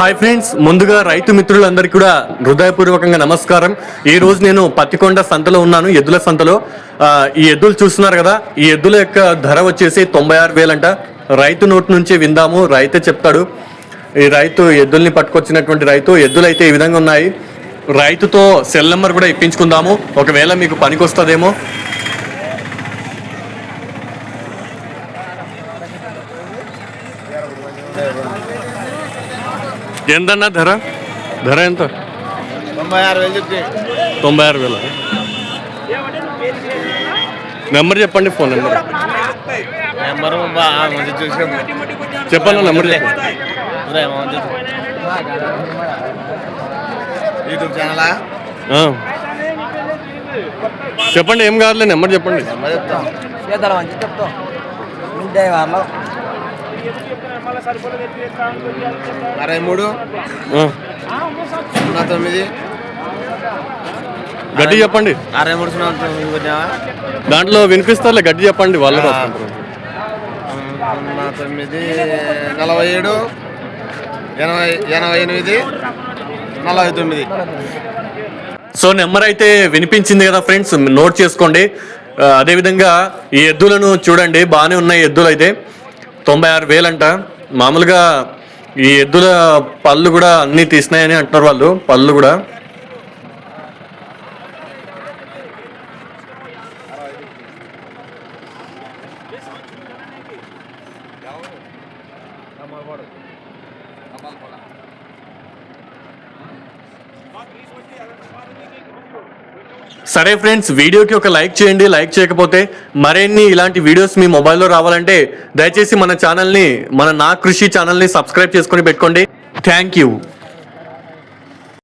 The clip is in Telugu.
హాయ్ ఫ్రెండ్స్ ముందుగా రైతు మిత్రులందరికీ కూడా హృదయపూర్వకంగా నమస్కారం. ఈ రోజు నేను పత్తికొండ సంతలో ఉన్నాను ఎద్దుల సంతలో. ఈ ఎద్దులు చూస్తున్నారు కదా ఈ ఎద్దుల యొక్క ధర వచ్చేసి తొంభై ఆరు వేలంట. రైతు నోటి నుంచి విందాము రైతే చెప్తాడు. ఈ రైతు ఎద్దుల్ని పట్టుకొచ్చినటువంటి రైతు ఎద్దులు అయితే ఈ విధంగా ఉన్నాయి. రైతుతో సెల్ నెంబర్ కూడా ఇప్పించుకుందాము ఒకవేళ మీకు పనికొస్తుందేమో. ఎంతన్నా ధర? ధర ఎంత? తొంభై ఆరు వేలు చెప్తే తొంభై ఆరు వేల. నెంబర్ చెప్పండి ఫోన్ నెంబర్. నెంబరు చెప్పండి నెంబర్ చెప్పండి. యూట్యూబ్ ఛానలా? ఆ. చెప్పండి ఏం కాదులే నెంబర్ చెప్పండి. నెంబర్ చెప్తాం చేద్దాం అని చెప్తాం ఉంటే వాళ్ళు అరవై మూడు. సున్నా తొమ్మిది. గడ్డి చెప్పండి. అరవై మూడు సున్నా తొమ్మిది? దాంట్లో వినిపిస్తారులే గడ్డి చెప్పండి వాళ్ళు సున్నా తొమ్మిది నలభై ఏడు ఎనభై ఎనభై ఎనిమిది నలభై తొమ్మిది. సో నెంబర్ అయితే వినిపించింది కదా ఫ్రెండ్స్ నోట్ చేసుకోండి. అదేవిధంగా ఈ ఎద్దులను చూడండి బాగానే ఉన్నాయి ఎద్దులు అయితే తొంభై ఆరు వేలంట. మామూలుగా ఈ ఎద్దుల పళ్ళు కూడా అన్నీ తీసినాయని అంటున్నారు వాళ్ళు. పళ్ళు కూడా. సరే ఫ్రెండ్స్ వీడియోకి ఒక లైక్ చేయండి లైక్ చేయకపోతే మరిన్ని ఇలాంటి వీడియోస్ మీ మొబైల్లో రావాలంటే దయచేసి మన ఛానల్ని మన నా కృషి ఛానల్ని సబ్స్క్రైబ్ చేసుకొని పెట్టుకోండి. Thank you